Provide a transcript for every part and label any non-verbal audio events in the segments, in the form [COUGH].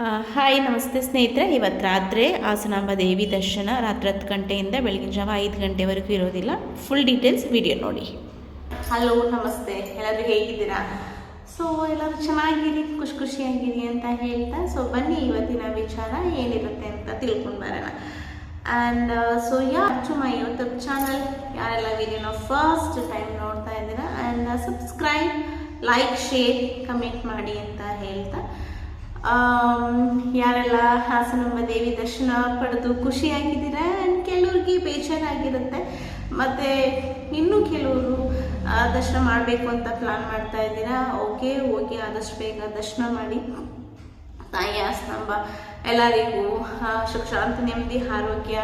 Hi, ನಮಸ್ತೆ ಸ್ನೇಹಿತರೆ. ಇವತ್ತು ರಾತ್ರಿ ಹಾಸನಾಂಬ ದೇವಿ ದರ್ಶನ ರಾತ್ರಿ ಹತ್ತು ಗಂಟೆಯಿಂದ ಬೆಳಗಿನ ಜಾವ ಐದು ಗಂಟೆವರೆಗೂ ಇರೋದಿಲ್ಲ. ಫುಲ್ ಡೀಟೇಲ್ಸ್ ವಿಡಿಯೋ ನೋಡಿ. ಹಲೋ ನಮಸ್ತೆ. ಎಲ್ಲರೂ ಹೇಗಿದ್ದೀರಾ? ಸೊ ಎಲ್ಲರೂ ಚೆನ್ನಾಗಿರಿ, ಖುಷಿ ಖುಷಿಯಾಗಿರಿ ಅಂತ ಹೇಳ್ತಾ ಸೊ ಬನ್ನಿ ಇವತ್ತಿನ ವಿಚಾರ ಏನಿರುತ್ತೆ ಅಂತ ತಿಳ್ಕೊಂಡು ಬರೋಣ. And so to my YouTube channel ಯಾರೆಲ್ಲ ವಿಡಿಯೋನ ಫಸ್ಟ್ ಟೈಮ್ ನೋಡ್ತಾ ಇದ್ದೀರಾ? And subscribe like share comment ಮಾಡಿ ಅಂತ ಹೇಳ್ತಾ. ಯಾರೆಲ್ಲ ಹಾಸನಮ್ಮ ದೇವಿ ದರ್ಶನ ಪಡೆದು ಖುಷಿಯಾಗಿದ್ದೀರಾ? ಆ್ಯಂಡ್ ಕೆಲವ್ರಿಗೆ ಬೇಜಾರಾಗಿರುತ್ತೆ. ಮತ್ತು ಇನ್ನೂ ಕೆಲವರು ದರ್ಶನ ಮಾಡಬೇಕು ಅಂತ ಪ್ಲಾನ್ ಮಾಡ್ತಾ ಇದ್ದೀರಾ? ಓಕೆ, ಹೋಗಿ ಆದಷ್ಟು ಬೇಗ ದರ್ಶನ ಮಾಡಿ. ತಾಯಿ ಹಾಸನಂಬ ಎಲ್ಲರಿಗೂ ಸುಖ ಶಾಂತಿ, ನೆಮ್ಮದಿ, ಆರೋಗ್ಯ,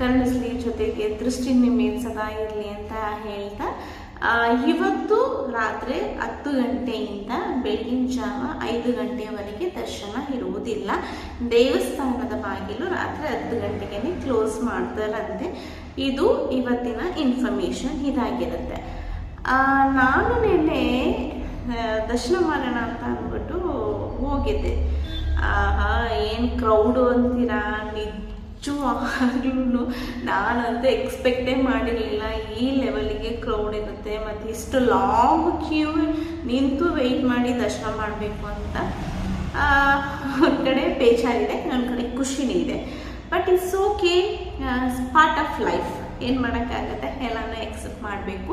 ಕರುಣಿಸ್ಲಿ ಜೊತೆಗೆ ದೃಷ್ಟಿ ನಿಮಗೆ ಸದಾ ಇರಲಿ ಅಂತ ಹೇಳ್ತಾ ಇವತ್ತು ರಾತ್ರಿ ಹತ್ತು ಗಂಟೆಯಿಂದ ಬೆಳಗಿನ ಜಾವ ಐದು ಗಂಟೆಯವರೆಗೆ ದರ್ಶನ ಇರುವುದಿಲ್ಲ. ದೇವಸ್ಥಾನದ ಬಾಗಿಲು ರಾತ್ರಿ ಹತ್ತು ಗಂಟೆಗೆ ಕ್ಲೋಸ್ ಮಾಡ್ತಾರಂತೆ. ಇದು ಇವತ್ತಿನ ಇನ್ಫಾರ್ಮೇಶನ್ ಇದಾಗಿರುತ್ತೆ. ನಾನು ನಿನ್ನೆ ದರ್ಶನ ಮಾಡೋಣ ಅಂತ ಅಂದ್ಬಿಟ್ಟು ಹೋಗಿದ್ದೆ. ಏನು ಕ್ರೌಡು ಅಂತೀರಾ ನಿಜವಾಗ್ಲೂ ನಾನಂತೂ ಎಕ್ಸ್ಪೆಕ್ಟೇ ಮಾಡಿರಲಿಲ್ಲ. ಈ ಲೆವೆಲಿಗೆ ಕ್ರೌಡ್ ಇರುತ್ತೆ. ಮತ್ತು ಇಷ್ಟು ಲಾಂಗ್ ಕ್ಯೂ ನಿಂತು ವೆಯ್ಟ್ ಮಾಡಿ ದರ್ಶನ ಮಾಡಬೇಕು ಅಂತ ಒಂದು ಕಡೆ ಬೇಜಾರಿದೆ ನನ್ನ ಕಡೆ ಖುಷಿನೇ ಇದೆ. But it's okay part of life ಏನು ಮಾಡೋಕ್ಕಾಗತ್ತೆ? ಎಲ್ಲನೂ ಎಕ್ಸೆಪ್ಟ್ ಮಾಡಬೇಕು.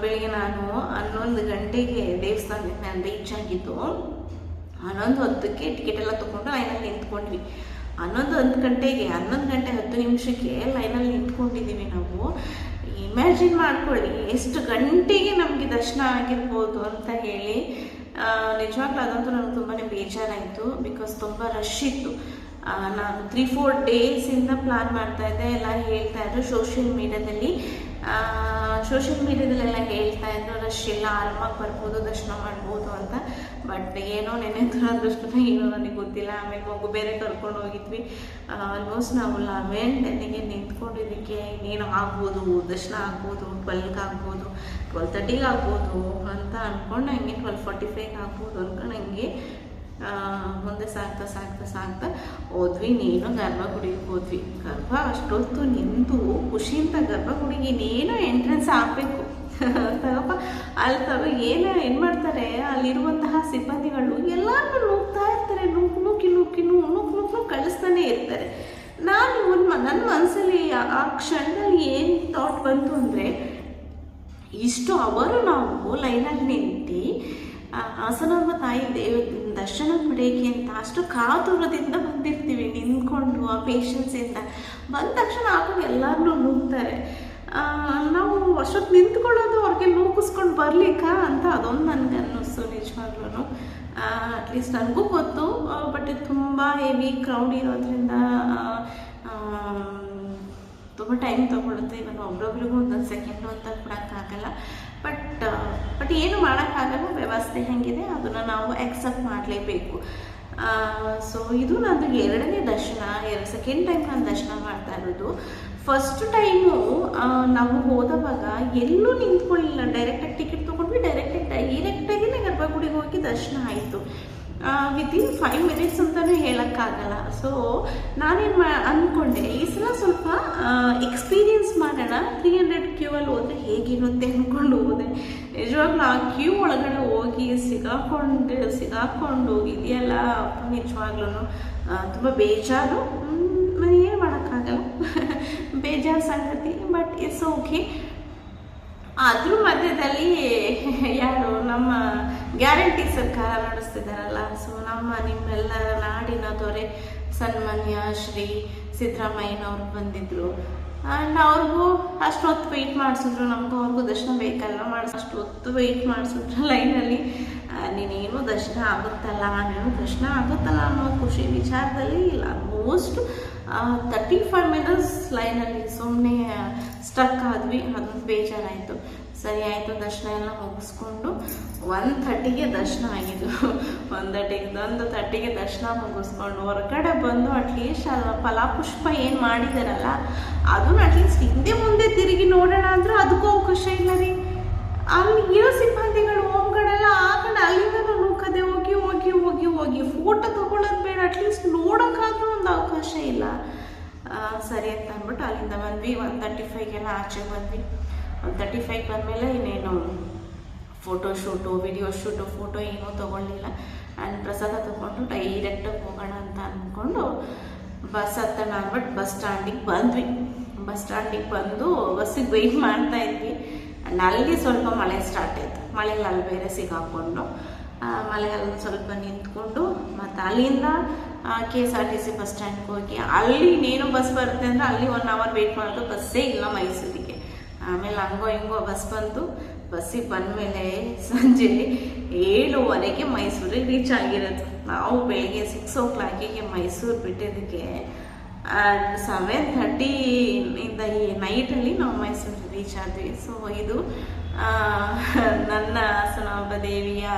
ಬೆಳಿಗ್ಗೆ ನಾನು ಹನ್ನೊಂದು ಗಂಟೆಗೆ ದೇವಸ್ಥಾನಕ್ಕೆ ನಾನು ರೀಚ್ ಆಗಿದ್ದು, ಹನ್ನೊಂದು ಹೊತ್ತಕ್ಕೆ ಟಿಕೆಟ್ ಎಲ್ಲ ತೊಗೊಂಡು ಲೈನಲ್ಲಿ ನಿಂತ್ಕೊಂಡ್ವಿ. ಹನ್ನೊಂದು ಹತ್ತು ಗಂಟೆಗೆ, ಹನ್ನೊಂದು ಗಂಟೆ ಹತ್ತು ನಿಮಿಷಕ್ಕೆ ಲೈನಲ್ಲಿ ನಿಂತ್ಕೊಂಡಿದ್ದೀವಿ ನಾವು. ಇಮ್ಯಾಜಿನ್ ಮಾಡ್ಕೊಳ್ಳಿ, ಎಷ್ಟು ಗಂಟೆಗೆ ನಮಗೆ ದರ್ಶನ ಆಗಿರ್ಬೋದು ಅಂತ ಹೇಳಿ. ನಿಜವಾಗ್ಲೂ ಅದಂತೂ ನನಗೆ ತುಂಬಾ ಬೇಜಾರಾಯಿತು ಬಿಕಾಸ್ ತುಂಬ ರಶ್ ಇತ್ತು. ನಾನು ತ್ರೀ ಫೋರ್ ಡೇಸಿಂದ ಪ್ಲಾನ್ ಮಾಡ್ತಾ ಇದ್ದೆ. ಎಲ್ಲ ಹೇಳ್ತಾ ಇದ್ರು ಸೋಷಿಯಲ್ ಮೀಡ್ಯಾದಲ್ಲಿ ಸೋಷಿಯಲ್ ಮೀಡ್ಯಾದಲ್ಲೆಲ್ಲ ಹೇಳ್ತಾ ಇದ್ರು ರಶ್ ಇಲ್ಲ ಆರಾಮಾಗಿ ಬರ್ಬೋದು ದರ್ಶನ ಮಾಡ್ಬೋದು ಅಂತ. ಬಟ್ ಏನೋ ನೆನೆ ದುರದೃಷ್ಟನ ಏನೋ ನನಗೆ ಗೊತ್ತಿಲ್ಲ. ಆಮೇಲೆ ಮಗು ಬೇರೆ ಕರ್ಕೊಂಡು ಹೋಗಿದ್ವಿ. ಆಲ್ಮೋಸ್ಟ್ ನಾವು ಲೆವೆನ್ ಟೆನ್ನಿಗೆ ನಿಂತ್ಕೊಂಡಿದ್ದಕ್ಕೆ ಇನ್ನೇನು ಆಗ್ಬೋದು ದರ್ಶನ ಆಗ್ಬೋದು ಟ್ವೆಲ್ಗೆ ಆಗ್ಬೋದು ಟ್ವೆಲ್ ತರ್ಟಿಗೆ ಆಗ್ಬೋದು ಅಂತ ಅಂದ್ಕೊಂಡು ಹಂಗೆ ಟ್ವೆಲ್ ಫಾರ್ಟಿ ಫೈವ್ಗೆ ಆಗ್ಬೋದು ಅಂದ್ಕೊಂಡು ಆ, ಮುಂದೆ ಸಾಗ್ತಾ ಸಾಗ್ತಾ ಸಾಗ್ತಾ ಹೋದ್ವಿ, ನೀನು ಗರ್ಭಗುಡಿಗೆ ಹೋದ್ವಿ. ಗರ್ಭ ಅಷ್ಟೊತ್ತು ನಿಂತು ಖುಷಿಯಿಂದ ಗರ್ಭಗುಡಿಗೆ ಇನ್ನೇನು ಎಂಟ್ರೆನ್ಸ್ ಆಗಬೇಕು. ತಗಪ್ಪ [LAUGHS] ಅಲ್ಲಿ ತಗೋ ಏನು ಏನು ಮಾಡ್ತಾರೆ? ಅಲ್ಲಿರುವಂತಹ ಸಿಬ್ಬಂದಿಗಳು ಎಲ್ಲರೂ ನುಗ್ತಾ ಇರ್ತಾರೆ ನುಗ್ಗು ನುಗ್ಗಿ ನುಗ್ಗಿ ನುಗ್ಗು ನುಗ್ಗು ಕಳಿಸ್ತಾನೆ ಇರ್ತಾರೆ. ನಾನು ನನ್ನ ಮನಸ್ಸಲ್ಲಿ ಆ- ಕ್ಷಣದಲ್ಲಿ ಏನು ಥಾಟ್ ಬಂತು ಅಂದರೆ, ಇಷ್ಟು ಅವರು ನಾವು ಲೈನಲ್ಲಿ ನಿಂತು ಹಾಸನಾಂಬ ತಾಯಿ ದೇವ ದರ್ಶನ ಪಡೆಯೋಕ್ಕೆ ಅಂತ ಅಷ್ಟು ಕಾತುರದಿಂದ ಬಂದಿರ್ತೀವಿ, ನಿಂತ್ಕೊಂಡು ಆ ಪೇಷನ್ಸಿಂದ ಬಂದ ತಕ್ಷಣ ಹಾಕೊಂಡು ಎಲ್ಲರನ್ನೂ ನುಗ್ತಾರೆ. ನಾವು ಅಷ್ಟೊತ್ತು ನಿಂತ್ಕೊಳ್ಳೋದು ಅವ್ರಿಗೆ ನೂಕಿಸ್ಕೊಂಡು ಬರ್ಲಿಕ್ಕಾ ಅಂತ ಅದೊಂದು ನನಗೆ ಅನ್ನಿಸ್ತು ನಿಜವಾಗ್ಲೂ ಅಟ್ಲೀಸ್ಟ್ ನನಗೂ ಗೊತ್ತು ಬಟ್ ತುಂಬ ಹೆವಿ ಕ್ರೌಡ್ ಇರೋದ್ರಿಂದ ತುಂಬ ಟೈಮ್ ತೊಗೊಳುತ್ತೆ. ಇವನು ಒಬ್ರೊಬ್ರಿಗೂ ಒಂದೊಂದು ಸೆಕೆಂಡು ಅಂತ ಕೊಡೋಕ್ಕಾಗಲ್ಲ ಬಟ್ ಬಟ್ ಏನು ಮಾಡೋಕ್ಕಾಗಲ್ಲ, ವ್ಯವಸ್ಥೆ ಹೇಗಿದೆ, ಅದನ್ನು ನಾವು ಎಕ್ಸೆಪ್ಟ್ ಮಾಡಲೇಬೇಕು. ಸೊ ಇದು ನಂದು ಎರಡನೇ ದರ್ಶನ, ಎರಡು ಸೆಕೆಂಡ್ ಟೈಮ್ ನಾನು ದರ್ಶನ ಮಾಡ್ತಾ ಇರೋದು. ಫಸ್ಟ್ ಟೈಮು ನಾವು ಹೋದವಾಗ ಎಲ್ಲೂ ನಿಂತ್ಕೊಳ್ಳಿಲ್ಲ. ಡೈರೆಕ್ಟಾಗಿ ಟಿಕೆಟ್ ತೊಗೊಂಡ್ವಿ ಡೈರೆಕ್ಟಾಗಿ ಡೈರೆಕ್ಟಾಗಿ ಗರ್ಭಗುಡಿಗೆ ಹೋಗಿ ದರ್ಶನ ಆಯಿತು. ವಿತಿನ್ ಫೈವ್ ಮಿನಿಟ್ಸ್ ಅಂತಲೂ ಹೇಳೋಕ್ಕಾಗಲ್ಲ. ಸೊ ನಾನೇನು ಮಾ ಅಂದ್ಕೊಂಡೆ ಈ ಸಲ ಸ್ವಲ್ಪ ಎಕ್ಸ್ಪೀರಿಯನ್ಸ್ ಮಾಡೋಣ. ತ್ರೀ ಹಂಡ್ರೆಡ್ ಕ್ಯೂ ಅಲ್ಲಿ ಹೋದರೆ ಹೇಗಿರುತ್ತೆ ಅಂದ್ಕೊಂಡು ಹೋದೆ. ನಿಜವಾಗ್ಲೂ ಆ ಕ್ಯೂ ಒಳಗಡೆ ಹೋಗಿ ಸಿಗಾಕೊಂಡು ಸಿಗಾಕೊಂಡು ಇದೆಯಲ್ಲ ನಿಜವಾಗ್ಲೂ ತುಂಬ ಬೇಜಾರು. ಏನು ಮಾಡೋಕ್ಕಾಗಲ್ಲ. [LAUGHS] ಬೇಜಾರು ಸಂಗತಿ ಬಟ್ ಇಟ್ಸ್ ಓಕೆ ಅದ್ರ ಮಧ್ಯದಲ್ಲಿ ಯಾರು ನಮ್ಮ ಗ್ಯಾರಂಟಿ ಸರ್ಕಾರ ನಡೆಸ್ತಿದ್ದಾರಲ್ಲ ಸೊ ನಮ್ಮ ನಿಮ್ಮೆಲ್ಲರ ನಾಡಿನ ದೊರೆ ಸನ್ಮಾನ್ಯ ಶ್ರೀ ಸಿದ್ದರಾಮಯ್ಯನವ್ರು ಬಂದಿದ್ರು. ಆ್ಯಂಡ್ ಅವ್ರಿಗೂ ಅಷ್ಟು ಹೊತ್ತು ವೆಯ್ಟ್ ಮಾಡಿಸಿದ್ರು. ನಮಗೂ ಅವ್ರಿಗೂ ದರ್ಶನ ಬೇಕಲ್ಲ. ಮಾಡಿಸ್ ಅಷ್ಟು ಹೊತ್ತು ವೆಯ್ಟ್ ಮಾಡಿಸಿದ್ರು ಲೈನಲ್ಲಿ. ನೀನೇನು ದರ್ಶನ ಆಗುತ್ತಲ್ಲ ನೀನು ದರ್ಶನ ಆಗುತ್ತಲ್ಲ ಅನ್ನೋ ಖುಷಿ ವಿಚಾರದಲ್ಲಿ ಇಲ್ಲ ಆಲ್ಮೋಸ್ಟ್ ತರ್ಟಿ ಫೈವ್ ಮಿನಿಟ್ಸ್ ಲೈನಲ್ಲಿ ಸುಮ್ಮನೆ ಸ್ಟಕ್ ಆದ್ವಿ. ಅದೊಂದು ಬೇಜಾರಾಯಿತು. ಸರಿ ಆಯಿತು, ದರ್ಶನ ಎಲ್ಲ ಮುಗಿಸ್ಕೊಂಡು ಒನ್ ಥರ್ಟಿಗೆ ದರ್ಶನ ಆಗಿದ್ದು. [LAUGHS] ಒನ್ ಥರ್ಟಿಗೆ ಒಂದು ಥರ್ಟಿಗೆ ದರ್ಶನ ಮುಗಿಸ್ಕೊಂಡು ಹೊರಗಡೆ ಬಂದು ಅಟ್ಲೀಸ್ಟ್ ಅದು ಫಲಾಪುಷ್ಪ ಏನು ಮಾಡಿದಾರಲ್ಲ, ಅದನ್ನ ಅಟ್ಲೀಸ್ಟ್ ಹಿಂದೆ ಮುಂದೆ ತಿರುಗಿ ನೋಡೋಣ ಅಂದ್ರೆ ಅದಕ್ಕೂ ಅವಕಾಶ ಇಲ್ಲ ರೀ. ಅಲ್ಲಿ ಇರೋ ಫೋಟೋ ತಗೊಳ್ಳೋದು ಬೇಡ. ಅಟ್ಲೀಸ್ಟ್ ನೋಡೋಕ್ಕಾದ್ರೂ ಒಂದು ಅವಶ್ಯ ಇಲ್ಲ. ಸರಿ ಅಂತ ಅಂದ್ಬಿಟ್ಟು ಅಲ್ಲಿಂದ ಬಂದ್ವಿ. ಒನ್ ತರ್ಟಿ ಫೈವ್ಗೆಲ್ಲ ಆಚೆ ಬಂದ್ವಿ. ಒನ್ ತರ್ಟಿ ಫೈವ್ ಬಂದಮೇಲೆ ಇನ್ನೇನು photo shoot video shoot photo ಏನೂ ತೊಗೊಳ್ಳಿಲ್ಲ. ಆ್ಯಂಡ್ ಪ್ರಸಾದ ತೊಗೊಂಡು ಡೈರೆಕ್ಟಾಗಿ ಹೋಗೋಣ ಅಂತ ಅಂದ್ಕೊಂಡು ಬಸ್ ಹತ್ತೋಣ ಅಂದ್ಬಿಟ್ಟು ಬಸ್ ಸ್ಟ್ಯಾಂಡಿಗೆ ಬಂದ್ವಿ. ಬಸ್ ಸ್ಟ್ಯಾಂಡಿಗೆ ಬಂದು ಬಸ್ಸಿಗೆ ವೆಯ್ಟ್ ಮಾಡ್ತಾ ಇದ್ವಿ. ಆ್ಯಂಡ್ ಅಲ್ಲಿ ಸ್ವಲ್ಪ ಮಳೆ ಸ್ಟಾರ್ಟ್ ಆಯಿತು. ಮಳೆಯಲ್ಲಿ ಅಲ್ಲಿ ಬೇರೆ ಸಿಗಾಕೊಂಡು. ಅಲ್ಲಿ ಸ್ವಲ್ಪ ನಿಂತ್ಕೊಂಡು ಮತ್ತು ಅಲ್ಲಿಂದ K S R T C bus ಸ್ಟ್ಯಾಂಡ್ಗೆ ಹೋಗಿ, ಅಲ್ಲಿ ಇನ್ನೇನು ಬಸ್ ಬರುತ್ತೆ ಅಂದರೆ ಅಲ್ಲಿ ಒನ್ ಅವರ್ ವೆಯ್ಟ್ ಮಾಡೋದು ಬಸ್ಸೇ ಇಲ್ಲ ಮೈಸೂರಿಗೆ. ಆಮೇಲೆ ಹಂಗೋ ಹಿಂಗೋ ಬಸ್ ಬಂತು ಬಸ್ಸಿಗೆ ಬಂದಮೇಲೆ ಸಂಜೆ ಏಳುವರೆಗೆ ಮೈಸೂರಿಗೆ ರೀಚ್ ಆಗಿರೋದು. ನಾವು ಬೆಳಿಗ್ಗೆ ಸಿಕ್ಸ್ ಓ ಕ್ಲಾಕಿಗೆ ಮೈಸೂರು ಬಿಟ್ಟಿದ್ದಕ್ಕೆ ಸೆವೆನ್ ಥರ್ಟಿ ಇಂದ ಈ ನೈಟಲ್ಲಿ ನಾವು ಮೈಸೂರಿಗೆ ರೀಚ್ ಆದ್ವಿ. ಸೊ ಇದು ನನ್ನ ಹಾಸನಾಂಬ ದೇವಿಯ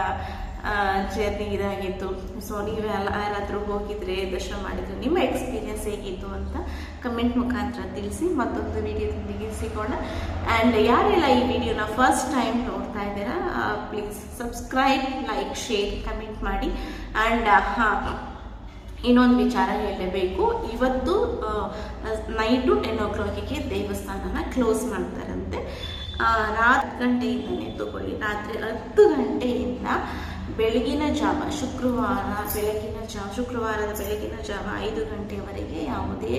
ಜರ್ನಿ ಇದಾಗಿತ್ತು. ಸೊ ನೀವೆಲ್ಲ ಯಾರಾದರೂ ಹೋಗಿದ್ರೆ ದರ್ಶನ ಮಾಡಿದ್ರೆ ನಿಮ್ಮ ಎಕ್ಸ್ಪೀರಿಯನ್ಸ್ ಹೇಗಿತ್ತು ಅಂತ ಕಮೆಂಟ್ ಮುಖಾಂತರ ತಿಳಿಸಿ, ಮತ್ತೊಂದು ವಿಡಿಯೋದೊಂದಿಗೆ ಸಿಗೋಣ. ಆ್ಯಂಡ್ ಯಾರೆಲ್ಲ ಈ ವಿಡಿಯೋನ ಫಸ್ಟ್ ಟೈಮ್ ನೋಡ್ತಾ ಇದ್ದೀರಾ please subscribe like share comment ಮಾಡಿ. ಆ್ಯಂಡ್ ಹಾಂ, ಇನ್ನೊಂದು ವಿಚಾರ ಹೇಳಲೇಬೇಕು ಇವತ್ತು ನೈಟು ಟೆನ್ ಓ ಕ್ಲಾಕಿಗೆ ದೇವಸ್ಥಾನನ ಕ್ಲೋಸ್ ಮಾಡ್ತಾರಂತೆ. ರಾತ್ರಿ ಗಂಟೆಯಿಂದನೇ ತಗೊಳ್ಳಿ. ರಾತ್ರಿ ಹತ್ತು ಗಂಟೆಯಿಂದ ಬೆಳಗಿನ ಜಾವ, ಶುಕ್ರವಾರ ಬೆಳಗಿನ ಜಾವ, ಶುಕ್ರವಾರದ ಬೆಳಗಿನ ಜಾವ ಐದು ಗಂಟೆಯವರೆಗೆ ಯಾವುದೇ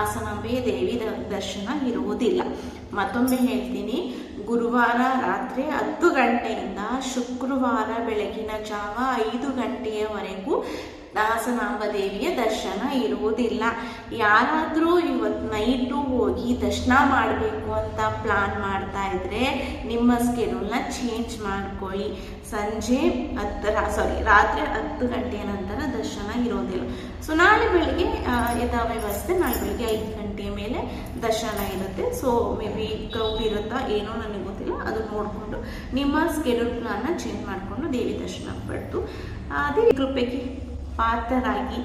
ಆಸನವೇ ದೇವಿ ದರ್ಶನ ಇರುವುದಿಲ್ಲ. ಮತ್ತೊಮ್ಮೆ ಹೇಳ್ತೀನಿ, ಗುರುವಾರ ರಾತ್ರಿ ಹತ್ತು ಗಂಟೆಯಿಂದ ಶುಕ್ರವಾರ ಬೆಳಗಿನ ಜಾವ ಐದು ಗಂಟೆಯವರೆಗೂ ದಾಸನಾಂಬ ದೇವಿಯ ದರ್ಶನ ಇರುವುದಿಲ್ಲ. ಯಾರಾದರೂ ಇವತ್ತು ನೈಟು ಹೋಗಿ ದರ್ಶನ ಮಾಡಬೇಕು ಅಂತ ಪ್ಲಾನ್ ಮಾಡ್ತಾ ಇದ್ರೆ ನಿಮ್ಮ ಸ್ಕೆಡ್ಯೂಲ್ನ ಚೇಂಜ್ ಮಾಡ್ಕೊಳ್ಳಿ. ಸಂಜೆ ಹತ್ತರ ಸಾರಿ ರಾತ್ರಿ ಹತ್ತು ಗಂಟೆಯ ನಂತರ ದರ್ಶನ ಇರೋದಿಲ್ಲ. ಸೊ ನಾಳೆ ಬೆಳಿಗ್ಗೆ ಯಥಾ ವ್ಯವಸ್ಥೆ ನಾಳೆ ಬೆಳಿಗ್ಗೆ ಐದು ಗಂಟೆಯ ಮೇಲೆ ದರ್ಶನ ಇರುತ್ತೆ. ಸೊ ಮೇ ಬಿ ಕ್ರೌಡ್ ಇರುತ್ತಾ ಏನೋ ನನಗೆ ಗೊತ್ತಿಲ್ಲ. ಅದು ನೋಡಿಕೊಂಡು ನಿಮ್ಮ ಸ್ಕೆಡ್ಯೂಲ್ ಪ್ಲಾನ್ನ ಚೇಂಜ್ ಮಾಡಿಕೊಂಡು ದೇವಿ ದರ್ಶನ ಪಡೆದು ಅದೇ ಕೃಪೆಗೆ ಪಾತ್ರರಾಗಿ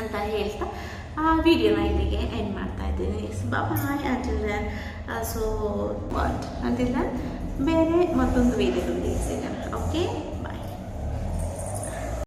ಅಂತ ಹೇಳ್ತಾ ಆ ವಿಡಿಯೋನ ಇಲ್ಲಿಗೆ ಎಂಡ್ ಮಾಡ್ತಾ ಇದ್ದೀನಿ. ಬಾಯ್ ಅಂಟಿಲ್ಲ ಸೊ ವಾಟ್ ಅಂತಿಲ್ಲ ಬೇರೆ ಮತ್ತೊಂದು ವಿಡಿಯೋದೊಂದಿಗೆ ಸಿಗೋಣ. ಓಕೆ